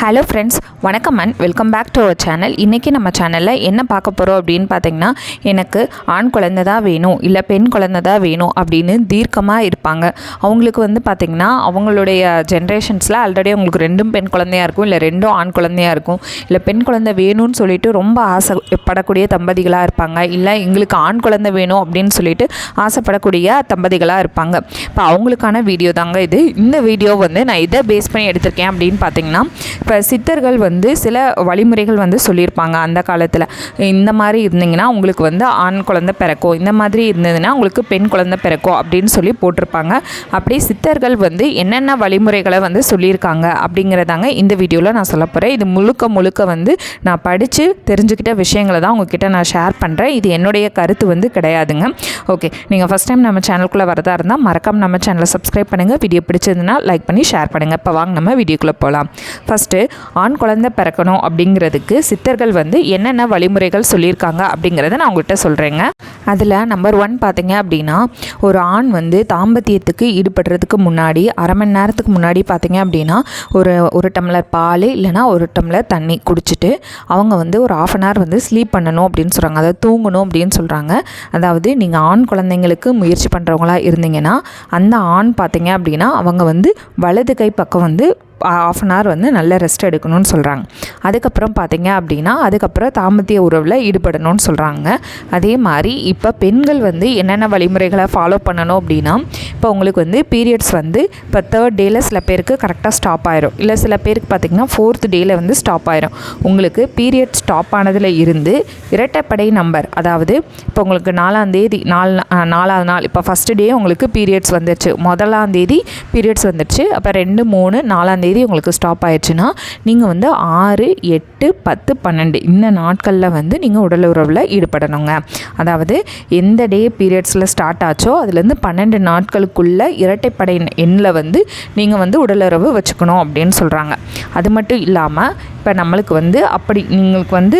Hello friends வணக்கம் and welcome back to our channel இன்றைக்கி நம்ம சேனலில் என்ன பார்க்க போகிறோம் அப்படின்னு பார்த்தீங்கன்னா எனக்கு ஆண் குழந்தை தான் வேணும் இல்லை பெண் குழந்தை தான் வேணும் அப்படின்னு தீர்க்கமாக இருப்பாங்க. அவங்களுக்கு வந்து பார்த்திங்கன்னா அவங்களுடைய ஜென்ரேஷன்ஸில் ஆல்ரெடி அவங்களுக்கு ரெண்டும் பெண் குழந்தையாக இருக்கும் இல்லை ரெண்டும் ஆண் குழந்தையாக இருக்கும். இல்லை பெண் குழந்தை வேணும்னு சொல்லிட்டு ரொம்ப ஆசைப்படக்கூடிய தம்பதிகளாக இருப்பாங்க. இல்லை எங்களுக்கு ஆண் குழந்தை வேணும் அப்படின்னு சொல்லிட்டு ஆசைப்படக்கூடிய தம்பதிகளாக இருப்பாங்க. இப்போ அவங்களுக்கான வீடியோ தாங்க இது. இந்த வீடியோ வந்து நான் இதை பேஸ் பண்ணி எடுத்திருக்கேன் அப்படின்னு பார்த்தீங்கன்னா இப்போ சித்தர்கள் வந்து சில வழிமுறைகள் வந்து சொல்லியிருப்பாங்க அந்த காலத்தில். இந்த மாதிரி இருந்தீங்கன்னா உங்களுக்கு வந்து ஆண் குழந்தை பிறக்கும். இந்த மாதிரி இருந்ததுன்னா உங்களுக்கு பெண் குழந்தை பிறக்கும் அப்படின்னு சொல்லி போட்டிருப்பாங்க. அப்படி சித்தர்கள் வந்து என்னென்ன வழிமுறைகளை வந்து சொல்லியிருக்காங்க அப்படிங்கிறதாங்க இந்த வீடியோவில் நான் சொல்ல போகிறேன் இது முழுக்க முழுக்க வந்து நான் படித்து தெரிஞ்சுக்கிட்ட விஷயங்களை தான் உங்ககிட்ட நான் ஷேர் பண்ணுறேன் இது என்னுடைய கருத்து வந்து கிடையாதுங்க. ஓகே நீங்கள் ஃபஸ்ட் டைம் நம்ம சேனலுக்குள்ளே வரதா இருந்தால் மறக்காமல் நம்ம சேனலை சப்ஸ்கிரைப் பண்ணுங்கள் வீடியோ பிடிச்சதுன்னா லைக் பண்ணி ஷேர் பண்ணுங்கள் இப்போ வாங்க நம்ம வீடியோக்குள்ளே போகலாம் ஃபஸ்ட்டு ஆண் குழந்தை பிறக்கணும் அப்படிங்கிறதுக்கு சித்தர்கள் வந்து என்னென்ன வழிமுறைகள் சொல்லியிருக்காங்க அப்படிங்கிறத நான் உங்கள்கிட்ட சொல்கிறேங்க அதில் நம்பர் ஒன் பார்த்தீங்க அப்படின்னா ஒரு ஆண் வந்து தாம்பத்தியத்துக்கு ஈடுபடுறதுக்கு முன்னாடி அரை மணி நேரத்துக்கு முன்னாடி பார்த்தீங்க அப்படின்னா ஒரு ஒரு டம்ளர் பால் இல்லைனா ஒரு டம்ளர் தண்ணி குடிச்சிட்டு அவங்க வந்து ஒரு ஆஃப் அன் ஹவர் வந்து ஸ்லீப் பண்ணணும் அப்படின்னு சொல்கிறாங்க அதாவது தூங்கணும் அப்படின்னு சொல்கிறாங்க அதாவது நீங்கள் ஆண் குழந்தைங்களுக்கு முயற்சி பண்ணுறவங்களா இருந்தீங்கன்னா அந்த ஆண் பார்த்தீங்க அப்படின்னா அவங்க வந்து வலது கை பக்கம் வந்து ஆஃப் அன் ஹவர் வந்து நல்ல ரெஸ்ட் எடுக்கணும்னு சொல்கிறாங்க அதுக்கப்புறம் பார்த்தீங்க அப்படின்னா அதுக்கப்புறம் தாம்பத்திய உறவில் ஈடுபடணும்னு சொல்கிறாங்க அதே மாதிரி இப்போ பெண்கள் வந்து என்னென்ன வழிமுறைகளை ஃபாலோ பண்ணணும் அப்படின்னா இப்போ உங்களுக்கு வந்து பீரியட்ஸ் வந்து இப்போ தேர்ட் டேயில் சில பேருக்கு கரெக்டாக ஸ்டாப் ஆயிரும். இல்லை சில பேருக்கு பார்த்திங்கன்னா ஃபோர்த் டேயில் வந்து ஸ்டாப் ஆயிரும். உங்களுக்கு பீரியட் ஸ்டாப் ஆனதில் இருந்து இரட்டைப்படை நம்பர் அதாவது இப்போ உங்களுக்கு நாலாம் தேதி நாலு நாலாவது நாள் இப்போ ஃபஸ்ட்டு டே உங்களுக்கு பீரியட்ஸ் வந்துருச்சு. முதலாம் தேதி பீரியட்ஸ் வந்துருச்சு. அப்போ ரெண்டு மூணு நாலாம் தேதி உங்களுக்கு ஸ்டாப் ஆயிடுச்சுன்னா நீங்கள் வந்து ஆறு எட்டு பத்து பன்னெண்டு இந்த நாட்களில் வந்து நீங்கள் உடல் உறவில் ஈடுபடணுங்க. அதாவது எந்த டே பீரியட்ஸில் ஸ்டார்ட் ஆச்சோ அதுலேருந்து பன்னெண்டு நாட்களுக்குள்ள இரட்டைப்படை எண்ணில் வந்து நீங்கள் வந்து உடலுறவு வச்சுக்கணும் அப்படின்னு சொல்கிறாங்க அது மட்டும் இல்லாமல் இப்போ நம்மளுக்கு வந்து அப்படி நீங்களுக்கு வந்து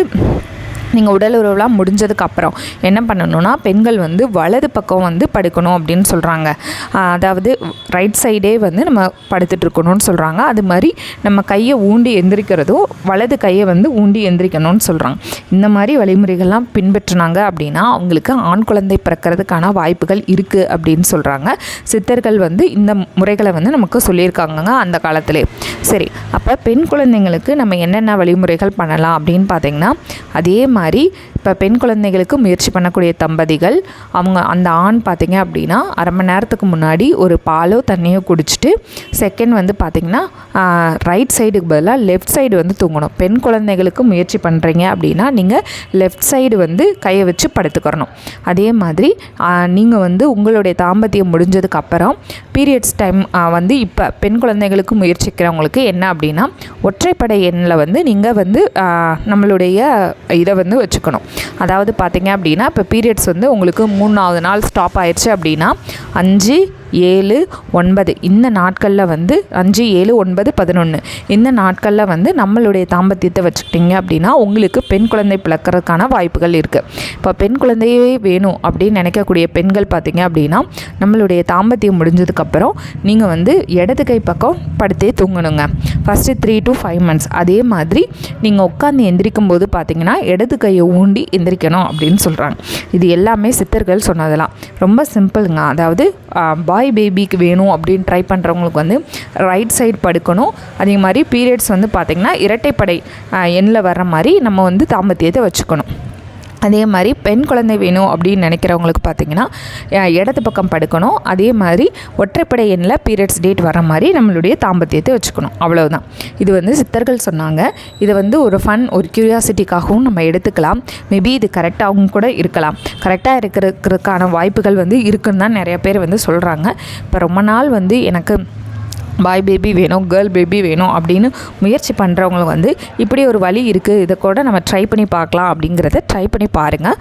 நீங்கள் உடல் உறவுலாம் முடிஞ்சதுக்கப்புறம் என்ன பண்ணணும்னா பெண்கள் வந்து வலது பக்கம் வந்து படுக்கணும் அப்படின்னு சொல்கிறாங்க அதாவது ரைட் சைடே வந்து நம்ம படுத்துட்ருக்கணும்னு சொல்கிறாங்க அது மாதிரி நம்ம கையை ஊண்டி எந்திரிக்கிறதும் வலது கையை வந்து ஊண்டி எந்திரிக்கணும்னு சொல்கிறாங்க இந்த மாதிரி வழிமுறைகள்லாம் பின்பற்றினாங்க அப்படின்னா அவங்களுக்கு ஆண் குழந்தை பிறக்கிறதுக்கான வாய்ப்புகள் இருக்குது அப்படின்னு சொல்கிறாங்க சித்தர்கள் வந்து இந்த முறைகளை வந்து நமக்கு சொல்லியிருக்காங்க அந்த காலத்திலே. சரி அப்போ பெண் குழந்தைங்களுக்கு நம்ம என்னென்ன வழிமுறைகள் பண்ணலாம் அப்படின்னு பார்த்தீங்கன்னா அதே மாதிரி மாதிரி இப்போ பெண் குழந்தைகளுக்கு முயற்சி பண்ணக்கூடிய தம்பதிகள் அவங்க அந்த ஆண் பார்த்திங்க அப்படின்னா அரை மணி நேரத்துக்கு முன்னாடி ஒரு பாலோ தண்ணியோ குடிச்சிட்டு செகண்ட் வந்து பார்த்திங்கன்னா ரைட் சைடுக்கு பதிலாக லெஃப்ட் சைடு வந்து தூங்கணும். பெண் குழந்தைகளுக்கு முயற்சி பண்ணுறீங்க அப்படின்னா நீங்கள் லெஃப்ட் சைடு வந்து கையை வச்சு படுத்துக்கிறணும். அதே மாதிரி நீங்கள் வந்து உங்களுடைய தாம்பத்தியம் முடிஞ்சதுக்கு அப்புறம் பீரியட்ஸ் டைம் வந்து இப்போ பெண் குழந்தைகளுக்கு முயற்சிக்கிறவங்களுக்கு என்ன அப்படின்னா ஒற்றைப்படை எண்ணில் வந்து நீங்கள் வந்து நம்மளுடைய இதை வந்து வச்சுக்கணும். அதாவது பார்த்திங்க அப்படின்னா இப்போ பீரியட்ஸ் வந்து உங்களுக்கு மூணாவது நாள் ஸ்டாப் ஆயிடுச்சு அப்படின்னா அஞ்சு ஏழு ஒன்பது. இந்த நாட்களில் வந்து அஞ்சு ஏழு ஒன்பது பதினொன்று இந்த நாட்களில் வந்து நம்மளுடைய தாம்பத்தியத்தை வச்சுக்கிட்டிங்க அப்படின்னா உங்களுக்கு பெண் குழந்தை பிளக்கிறதுக்கான வாய்ப்புகள் இருக்குது இப்போ பெண் குழந்தையே வேணும் அப்படின்னு நினைக்கக்கூடிய பெண்கள் பார்த்திங்க அப்படின்னா நம்மளுடைய தாம்பத்தியம் முடிஞ்சதுக்கப்புறம் நீங்கள் வந்து இடது கை பக்கம் படுத்தே தூங்கணுங்க. First three to five months அதே மாதிரி நீங்கள் உட்காந்து எந்திரிக்கும் போது பார்த்தீங்கன்னா இடது கையை ஊண்டி எந்திரிக்கணும் அப்படின்னு சொல்கிறாங்க இது எல்லாமே சித்தர்கள் சொன்னதெல்லாம். ரொம்ப சிம்பிளுங்க. அதாவது பாய் பேபிக்கு வேணும் அப்படின்னு ட்ரை பண்ணுறவங்களுக்கு வந்து ரைட் சைடு படுக்கணும். அதே மாதிரி பீரியட்ஸ் வந்து பார்த்திங்கன்னா இரட்டைப்படை எண்ணில் வர்ற மாதிரி நம்ம வந்து தாம்பத்தியத்தை வச்சுக்கணும். அதே மாதிரி பெண் குழந்தை வேணும் அப்படின்னு நினைக்கிறவங்களுக்கு பார்த்தீங்கன்னா இடது பக்கம் படுக்கணும். அதே மாதிரி ஒற்றைப்படை எண்ணில் பீரியட்ஸ் டேட் வர மாதிரி நம்மளுடைய தாம்பத்தியத்தை வச்சுக்கணும். அவ்வளோதான் இது வந்து சித்தர்கள் சொன்னாங்க. இதை வந்து ஒரு ஃபன் ஒரு க்யூரியாசிட்டிக்காகவும் நம்ம எடுத்துக்கலாம். மேபி இது கரெக்டாகவும் கூட இருக்கலாம். கரெக்டாக இருக்கிறதுக்கான வாய்ப்புகள் வந்து இருக்குன்னு தான் நிறைய பேர் வந்து சொல்கிறாங்க இப்போ ரொம்ப நாள் வந்து எனக்கு பாய் பேபி வேணும் கேர்ள் பேபி வேணும் அப்படின்னு முயற்சி பண்ணுறவங்களுக்கு வந்து இப்படி ஒரு வழி இருக்குது இதை கூட நம்ம ட்ரை பண்ணி பார்க்கலாம் அப்படிங்கிறத ட்ரை பண்ணி பாருங்கள்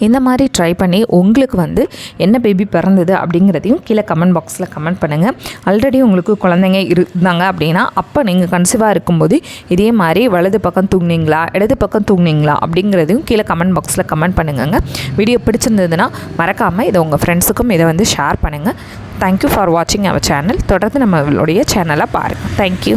இந்த மாதிரி ட்ரை பண்ணி உங்களுக்கு வந்து என்ன பேபி பிறந்தது அப்படிங்கிறதையும் கீழே கமெண்ட் பாக்ஸில் கமெண்ட் பண்ணுங்கள் ஆல்ரெடி உங்களுக்கு குழந்தைங்க இருந்தாங்க அப்படின்னா அப்போ நீங்கள் கன்சீவாக இருக்கும்போது இதே மாதிரி வலது பக்கம் தூங்குனீங்களா இடது பக்கம் தூங்குனீங்களா அப்படிங்கிறதையும் கீழே கமெண்ட் பாக்ஸில் கமெண்ட் பண்ணுங்க வீடியோ பிடிச்சிருந்ததுன்னா மறக்காமல் இதை உங்கள் ஃப்ரெண்ட்ஸுக்கும் இதை வந்து ஷேர் பண்ணுங்கள் தேங்க்யூ ஃபார் வாட்சிங் அவர் சேனல் தொடர்ந்து நம்மளுடைய சேனலை பாருங்கள் தேங்க்யூ